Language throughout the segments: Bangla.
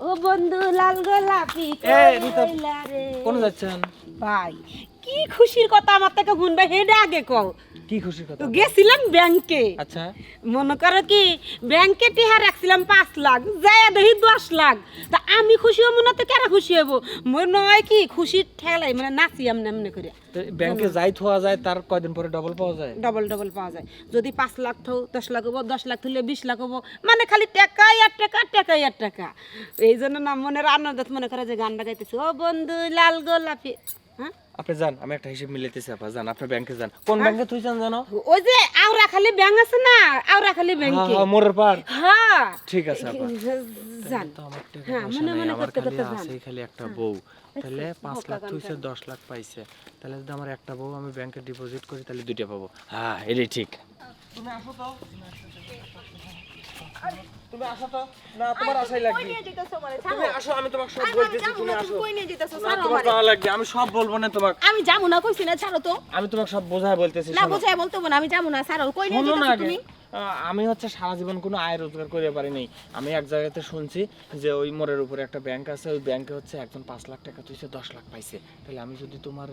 ও বন্ধু লাল গোলাপি। কোন যাচ্ছেন ভাই কি খুশির কথা আমার থেকে শুনবে হেডে আগে কও। কি খুশির কথা? গেছিলাম ব্যাংকে। আচ্ছা। মনে করো কি ব্যাংকে টিহা রাখছিলাম পাঁচ লাখ যায় দেখি দশ লাখ। তা আমি খুশি হব না তো কেন খুশি হব? মনে নয় কি খুশির ঠেলাই মানে নাচি এমনি এমনি করে ব্যাংকে যাই থোয়া যায় তার কয়দিন পরে ডবল পাওয়া যায়? ডবল ডবল পাওয়া যায়। যদি পাঁচ লাখ থো দশ লাখ হব দশ লাখ থলে বিশ লাখ হব মানে খালি টাকাই আর টাকা টাকাই আর টাকা। এই জন্য না মনের আনন্দ মনে করে যে গানটা গাইতেছি ও বন্ধু লাল গোলাপি। আপনি যান আমি একটা হিসেব মিলাইতেছি আপা যান আপনি ব্যাংকে যান। কোন ব্যাংকে তুই যান জানো? ওই যে আওরা খালি ব্যাংক আছে না আওরা খালি ব্যাংকে হ্যাঁ, মোরের পার হ্যাঁ। ঠিক আছে আপা। জান তো আমার টাকা হ্যাঁ, মনে মনে করতে খালি করতে যান। আছে খালি একটা বউ। তাহলে পাঁচ লাখ তুইছে দশ লাখ পাইছে। তাহলে যদি আমার একটা বউ আমি ব্যাংকে ডিপোজিট করি তাহলে দুইটা পাবো। হ্যাঁ এটাই ঠিক। তুমি আসো তো। তুমি আসো তো। না তোমার আশাই লাগবে। তুমি আসো আমি তোমাকে সব বলতেছি তুমি আসো। না তোমার যাওয়া লাগবে আমি সব বলব না তোমাকে। আমি যাব না কইছি না ছাড়ো তো। আমি তোমাকে সব বোঝায় বলতেছি না শোনো। বোঝাই না আমি যাব না ছাড়ো। কই নিয়ে যেতেছো তুমি? আমি হচ্ছে সারা জীবন কোনো আয় রোজগার করে পারি নাই। আমি এক জায়গাতে শুনছি যে ওই মোড়ের উপরে একটা ব্যাংক আছে ওই ব্যাংকে হচ্ছে একজন পাঁচ লাখ টাকা তুইছে দশ লাখ পাইছে। তাহলে আমি যদি তোমার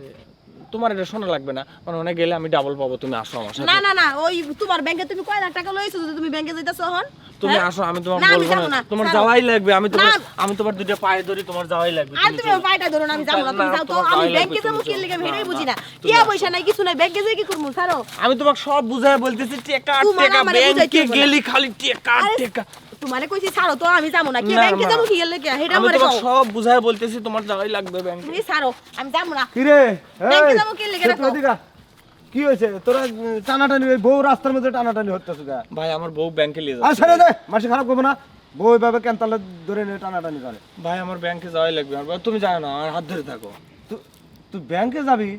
তোমার এটা শোনা লাগবে না মানে ওখানে গেলে আমি ডাবল পাবো তুমি আসো আমার সাথে। না না না ওই তোমার ব্যাংকে তুমি কয় লাখ টাকা লইছো যদি তুমি ব্যাংকে যাইতাছো এখন? তুমি হ্যাঁ? আসো আমি তোমাকে না, আমি বলব না। তোমার যাওয়াই লাগবে। আমি তোমার আমি তোমার দুটো পায়ে ধরি তোমার যাওয়াই লাগবে। আর তুমি। পায়টা ধরো না আমি যাব না তুমি যাও। তো আমি ব্যাংকে যাব কি লেগে। আমি এটাই বুঝি না, টিয়া পয়সা নাই কিছু নাই ব্যাংকে যাই কি করব? ছাড়ো। আমি তোমাকে সব বুঝায় বলতেছি টেকা টেকা ব্যাংকে গেলি খালি টেকা টেকা তোমারে কইছি ছাড়ো তো আমি যাব না। কি ব্যাংকে। যাব কি লেগে? এটা আমি আমারে তোমাকে কও। সব বুঝায় বলতেছি তোমার যাওয়াই লাগবে ব্যাংকে। তুমি ছাড়ো আমি যাব না। কিরে? ব্যাংকে যাব কি লেগে রাখো? কি হয়েছে? তোরা টানাটানি ওই বউ রাস্তার মধ্যে টানাটানি হচ্ছে ভাই আমার বউ ব্যাংকে নিয়ে আর যাচ্ছে। দে মাসি খারাপ করব না। বউ এভাবে ধরে নিয়ে টানাটানি করে। ভাই আমার ব্যাংকে যাওয়াই লাগবে। আর তুমি জানো না আমার হাত ধরে থাকো। তুই ব্যাংকে যাবি?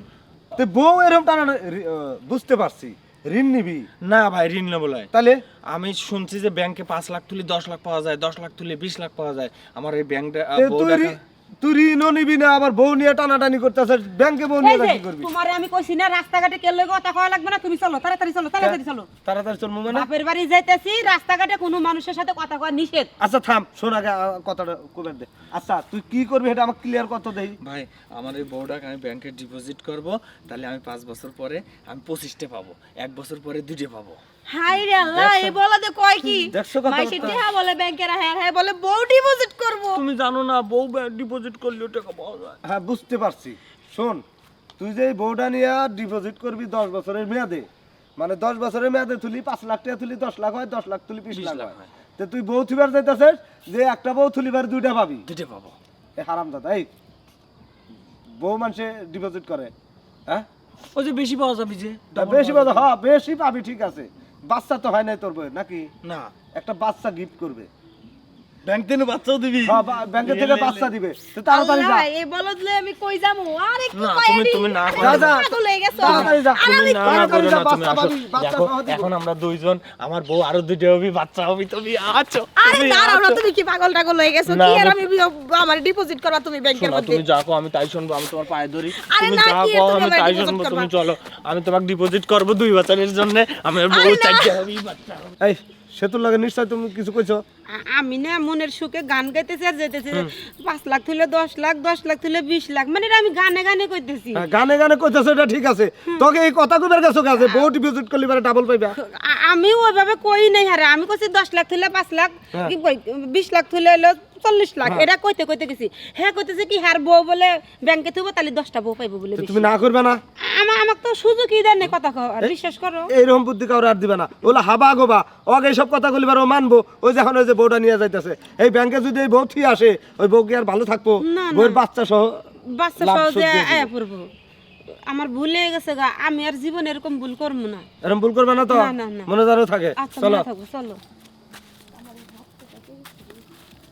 তো বউ এরকম টানা বুঝতে পারছি। ঋণ নিবি? না ভাই ঋণ নেব। তাহলে? আমি শুনছি যে ব্যাংকে পাঁচ লাখ তুলি দশ লাখ পাওয়া যায় দশ লাখ তুলি বিশ লাখ পাওয়া যায়। আমার এই ব্যাংকটা তুই ঋণও নিবি না আবার বউ নিয়ে টানাটানি করতেছে ব্যাংকে বউ নিয়ে কি করবি। তোমারে আমি কইছি না রাস্তাঘাটে কেলে কথা কওয়া লাগবে না তুমি চলো তাড়াতাড়ি চলো তাড়াতাড়ি চলো। তাড়াতাড়ি চল মানে? বাপের বাড়ি যাইতেছি রাস্তাঘাটে কোনো মানুষের সাথে কথা নিষেধ। আচ্ছা থাম শোন আগে কথাটা দে। আচ্ছা তুই কি করবি এটা আমাকে ক্লিয়ার কত দেই। ভাই আমার এই বউটাকে আমি ব্যাংকে ডিপোজিট করব তাহলে আমি পাঁচ বছর পরে আমি পঁচিশটা পাবো এক বছর পরে দুইটা পাবো। হাই রে আল্লাহ এই বলা দে কয় কি? মাইসে টিয়া বলে ব্যাংকে রাখে হ্যাঁ বলে বউ ডিপোজিট করব। তুমি জানো না বউ ডিপোজিট করলে টাকা পাওয়া যায়। হ্যাঁ বুঝতে পারছি। শোন তুই যে এই বউটা নিয়ে ডিপোজিট করবি দশ বছরের মেয়াদে মানে দশ বছরের মেয়াদে তুলি পাঁচ লাখ টাকা তুলি দশ লাখ হয় দশ লাখ তুলি বিশ লাখ হয়। হয়। তো তুই বউ থিবার যাইতেছিস যে একটা বউ তুলিবার দুইটা পাবি। দুইটা পাবো। এ হারাম দাদা এই বউ মানুষে ডিপোজিট করে হ্যাঁ? ওই যে বেশি পাওয়া যাবে যে বেশি পাওয়া হ্যাঁ বেশি পাবি ঠিক আছে। বাচ্চা তো হয় নাই তোর বউয়ের নাকি? না। একটা বাচ্চা গিফট করবে। ব্যাংক থেকে বাচ্চাও দিবি। হ্যাঁ ব্যাংকের থেকে বাচ্চা দিবে। তো তাড়াতাড়ি যা। এই আমি কই যামু আর একটু না, তুমি- তুমি না করো। গেছো। তাড়াতাড়ি যা। তুমি আমি না করো না তুমি আসো। দেখো এখন আমরা দুইজন আমার বউ আরও দুইটা হবি বাচ্চা হবি তুমি আছো। আরে দাঁড়াও না তুমি কি পাগল টাগল হয়ে গেছো? কি আর আমি- আমি আমার ডিপোজিট করবা তুমি ব্যাংকের মধ্যে? তুমি যা কো আমি তাই শুনব আমি তোমার পায়ে ধরি। তুমি যা কি আমি তাই শুনব তুমি চলো। আমি তোমাকে ডিপোজিট করব দুই বছরের জন্য। আমি বউ। চাইতে হবি বাচ্চা এই সেতুর লাগে নিশ্চয় তুমি কিছু কইছো? আমি না মনের সুখে গান গাইতেছি আর যেতেছি পাঁচ লাখ তুলে দশ লাখ দশ লাখ তুলে বিশ লাখ মানে আমি গানে গানে কইতেছি। হ্যাঁ, গানে গানে কইতেছো এটা ঠিক আছে। তোকে এই কথা কইবার কাছে বউ ডিপোজিট করলি পারে ডাবল পাইবা। আমি ওইভাবে কই নাই হারে। আমি কইছি দশ লাখ তুলে পাঁচ লাখ হ্যাঁ। কি কই বিশ লাখ তুলে হলো চল্লিশ লাখ। এটা কইতে কইতে গেছি হ্যাঁ কইতেছে কি হার বউ বলে ব্যাংকে থুবো তাহলে দশটা বউ পাইবো বলে তুমি না করবে না? আমাকে তো সুযোগই দেন নাই কথা বিশ্বাস করো। এইরকম বুদ্ধি কাউরে আর দিবে না। ওলা হাবা গোবা ওকে এইসব কথা বলিবার ও মানবো ওই যখন ওই যে বউটা নিয়ে যাইতেছে। এই ব্যাংকে যদি এই বউ থি আসে ওই বউ কি আর ভালো থাকব? না, না। বউয়ের বাচ্চা সহ বাচ্চা সহ্য দিয়ে আয়া পড়ব। আমার ভুল হয়ে গেছে গা আমি আর জীবনে এরকম ভুল করব না। এরকম ভুল করবে না তো? না, না, না। মনে জানো থাকে। আচ্ছা চলো। চলো।